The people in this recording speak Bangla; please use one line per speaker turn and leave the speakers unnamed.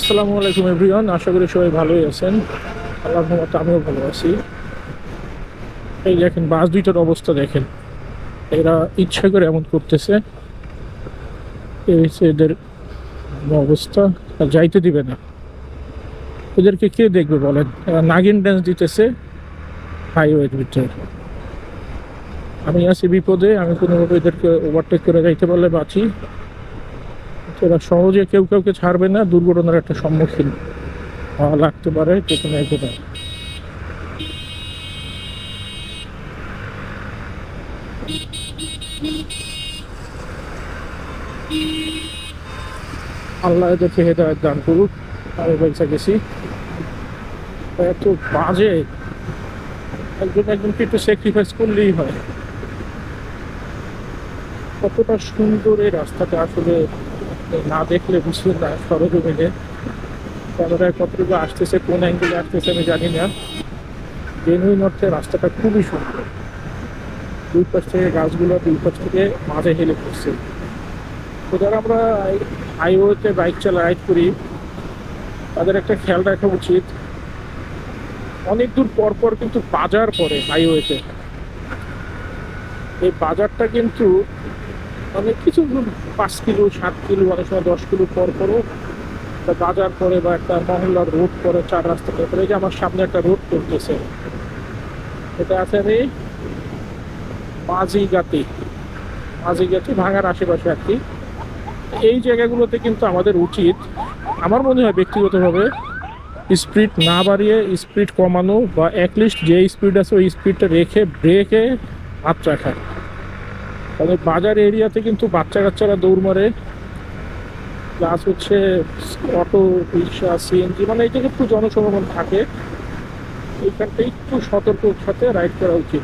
আসসালামু আলাইকুম, এভরিওয়ান। আশা করি সবাই ভালোই আছেন। আল্লাহ রহমতে আমিও ভালো আছি। এই দেখেন, বাস দুইটার অবস্থা দেখেন। এরা ইচ্ছা করে এমন করতেছে। এই হচ্ছে এদের অবস্থা। আর যাইতে দিবে না। এদেরকে কে দেখবে বলেন? এরা নাগিন ড্যান্স দিতেছে হাইওয়ের ভিতরে। আমি আছি বিপদে, আমি কোনোভাবে এদেরকে ওভারটেক করে যাইতে পারলে বাঁচি। এরা সহজে কেউ কাউকে ছাড়বে না, দুর্ঘটনার একটা সম্মুখীন লাগতে পারে আল্লাহ এদেরকে হেদায়ত দান করুক আমি পয়সা গেছি। এত বাজে, একজন একজনকে একটু স্যাক্রিফাইস করলেই হয়। কতটা সুন্দর এই রাস্তাটা আসলে। না দেখলে বুঝবেন না সরজমিনে ক্যামেরায় কতটুকু আসতেছে, কোন অ্যাঙ্গেলে আসতেছে আমি জানি না। জেনুইন অর্থে রাস্তাটা খুবই সুন্দর। দুই পাশ থেকে গাছগুলো দুই পাশ থেকে মাঝে হেলে পড়ছে। তো যারা আমরা হাইওয়েতে বাইক চালা রাইড করি। তাদের একটা খেয়াল রাখা উচিত। অনেক দূর পর পর কিন্তু বাজার পড়ে হাইওয়েতে এই বাজারটা কিন্তু অনেক কিছু পাঁচ কিলো, সাত কিলো, অনেক সময় দশ কিলো পর পরও একটা বাজার পরে বা একটা মহল্লার রোড পরে চার রাস্তা পরে এই যে আমার সামনে একটা রোড করতেছে। এটা আছে রে মাঝিগাতি মাঝিগাতি ভাঙার আশেপাশে কি। এই জায়গাগুলোতে কিন্তু আমাদের উচিত, আমার মনে হয় ব্যক্তিগতভাবে স্পিড না বাড়িয়ে স্পিড কমানো বা অ্যাটলিস্ট যে স্পিড আছে ওই স্পিডটা রেখে ব্রেকে হাত রাখা। তবে বাজার এরিয়াতে কিন্তু বাচ্চা কাচ্চারা দৌড় মারে। প্লাস হচ্ছে অটো, রিক্সা, সিএনজি মানে এই জায়গায় একটু জনসমাগম থাকে এইখানটা একটু সতর্ক সাথে রাইড করা উচিত।